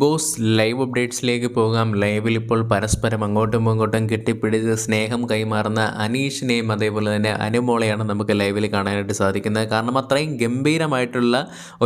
Boss live അപ്ഡേറ്റ്സിലേക്ക് പോകാം. ലൈവിൽ ഇപ്പോൾ പരസ്പരം അങ്ങോട്ടും ഇങ്ങോട്ടും കെട്ടിപ്പിടിച്ച് സ്നേഹം കൈമാറുന്ന അനീഷിനെയും അതേപോലെ തന്നെ അനുമോളെയാണ് നമുക്ക് ലൈവിൽ കാണാനായിട്ട് സാധിക്കുന്നത്. കാരണം അത്രയും ഗംഭീരമായിട്ടുള്ള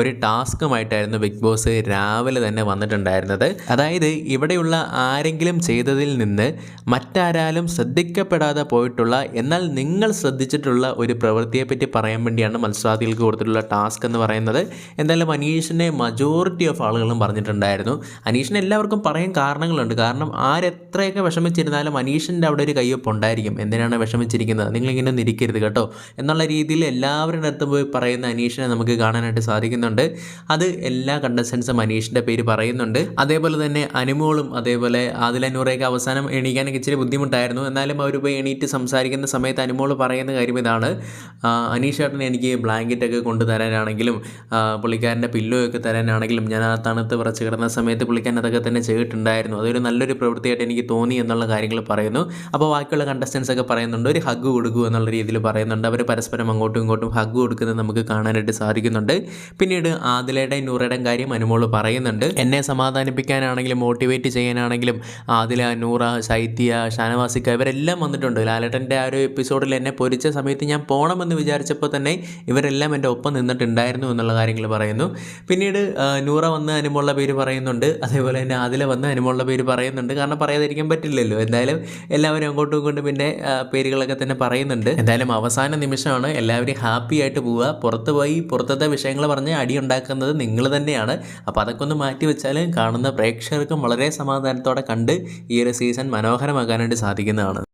ഒരു ടാസ്കുമായിട്ടായിരുന്നു ബിഗ് ബോസ് രാവിലെ തന്നെ വന്നിട്ടുണ്ടായിരുന്നത്. അതായത് ഇവിടെയുള്ള ആരെങ്കിലും ചെയ്തതിൽ നിന്ന് മറ്റാരാലും ശ്രദ്ധിക്കപ്പെടാതെ പോയിട്ടുള്ള എന്നാൽ നിങ്ങൾ ശ്രദ്ധിച്ചിട്ടുള്ള ഒരു പ്രവൃത്തിയെപ്പറ്റി പറയാൻ വേണ്ടിയാണ് മത്സരാർത്ഥികൾക്ക് കൊടുത്തിട്ടുള്ള ടാസ്ക് എന്ന് പറയുന്നത്. എന്തായാലും അനീഷിനെ മജോറിറ്റി ഓഫ് ആളുകളും പറഞ്ഞിട്ടുണ്ടായിരുന്നു. അനീഷിന് എല്ലാവർക്കും പറയാൻ കാരണങ്ങളുണ്ട്. കാരണം ആരെത്രയൊക്കെ വിഷമിച്ചിരുന്നാലും അനീഷിന്റെ അവിടെ ഒരു കയ്യൊപ്പ് ഉണ്ടായിരിക്കും. എന്തിനാണ് വിഷമിച്ചിരിക്കുന്നത്? നിങ്ങളിങ്ങനെ ഒന്നും ഇരിക്കരുത് കേട്ടോ. എന്നുള്ള രീതിയിൽ എല്ലാവരുടെ അടുത്ത് പോയി പറയുന്ന അനീഷിനെ നമുക്ക് കാണാനായിട്ട് സാധിക്കുന്നുണ്ട്. അത് എല്ലാ കണ്ടസ്റ്റൻസും അനീഷിന്റെ പേര് പറയുന്നുണ്ട്. അതേപോലെ തന്നെ അനുമോളും അതേപോലെ ആദിലനൂറയൊക്കെ അവസാനം എണീക്കാനൊക്കെ ഇച്ചിരി ബുദ്ധിമുട്ടായിരുന്നു. എന്നാലും അവർ പോയി എണീറ്റ് സംസാരിക്കുന്ന സമയത്ത് അനുമോൾ പറയുന്ന കാര്യം ഇതാണ്. അനീഷ് ചേട്ടൻ എനിക്ക് ബ്ലാങ്കറ്റൊക്കെ കൊണ്ടുതരാനാണെങ്കിലും പുള്ളിക്കാരന്റെ പില്ലോ ഒക്കെ തരാനാണെങ്കിലും ഞാൻ ആ തണുത്ത് വിറച്ച് കിടന്ന സമയത്ത് പുള്ളിക്കാരൻ അതൊക്കെ തന്നെ ചെയ്തിട്ടുണ്ടായിരുന്നു. അതൊരു നല്ലൊരു പ്രവൃത്തിയായിട്ട് എനിക്ക് തോന്നി എന്നുള്ള കാര്യങ്ങൾ പറയുന്നു. അപ്പോൾ ബാക്കിയുള്ള കണ്ടസ്റ്റൻസ് ഒക്കെ പറയുന്നുണ്ട് ഒരു ഹഗ് കൊടുക്കുക എന്നുള്ള രീതിയിൽ പറയുന്നുണ്ട്. അവർ പരസ്പരം അങ്ങോട്ടും ഇങ്ങോട്ടും ഹഗ് കൊടുക്കുന്നത് നമുക്ക് കാണാനായിട്ട് സാധിക്കുന്നുണ്ട്. പിന്നീട് ആദിലയുടെ നൂറയുടെയും കാര്യം അനുമോൾ പറയുന്നുണ്ട്. എന്നെ സമാധാനിപ്പിക്കാനാണെങ്കിലും മോട്ടിവേറ്റ് ചെയ്യാനാണെങ്കിലും ആദില നൂറ ശൈത്യ ഷാനവാസിക്ക ഇവരെല്ലാം വന്നിട്ടുണ്ട്. ലാലേട്ടന്റെ ആ ഒരു എപ്പിസോഡിൽ എന്നെ പൊരിച്ച സമയത്ത് ഞാൻ പോകണമെന്ന് വിചാരിച്ചപ്പോൾ തന്നെ ഇവരെല്ലാം എന്റെ ഒപ്പം നിന്നിട്ടുണ്ടായിരുന്നു എന്നുള്ള കാര്യങ്ങൾ പറയുന്നു. പിന്നീട് നൂറ വന്ന് അനുമോളുടെ പേര് പറയുന്നുണ്ട്. അതേപോലെ തന്നെ ആദില വന്ന് അനുമോളുടെ പേര് പറയുന്നുണ്ട്. കാരണം പറയാതിരിക്കാൻ പറ്റില്ലല്ലോ. എന്തായാലും എല്ലാവരും അങ്ങോട്ടും ഇങ്ങോട്ടും പിന്നെ പേരുകളൊക്കെ തന്നെ പറയുന്നുണ്ട്. എന്തായാലും അവസാന നിമിഷമാണ് എല്ലാവരും ഹാപ്പി ആയിട്ട് പോവുക. പുറത്ത് പോയി പുറത്തത്തെ വിഷയങ്ങൾ പറഞ്ഞ് അടി ഉണ്ടാക്കുന്നത് നിങ്ങൾ തന്നെയാണ്. അപ്പോൾ അതൊക്കെ ഒന്ന് മാറ്റി വെച്ചാൽ കാണുന്ന പ്രേക്ഷകർക്കും വളരെ സമാധാനത്തോടെ കണ്ട് ഈ ഒരു സീസൺ മനോഹരമാക്കാനായിട്ട് സാധിക്കുന്നതാണ്.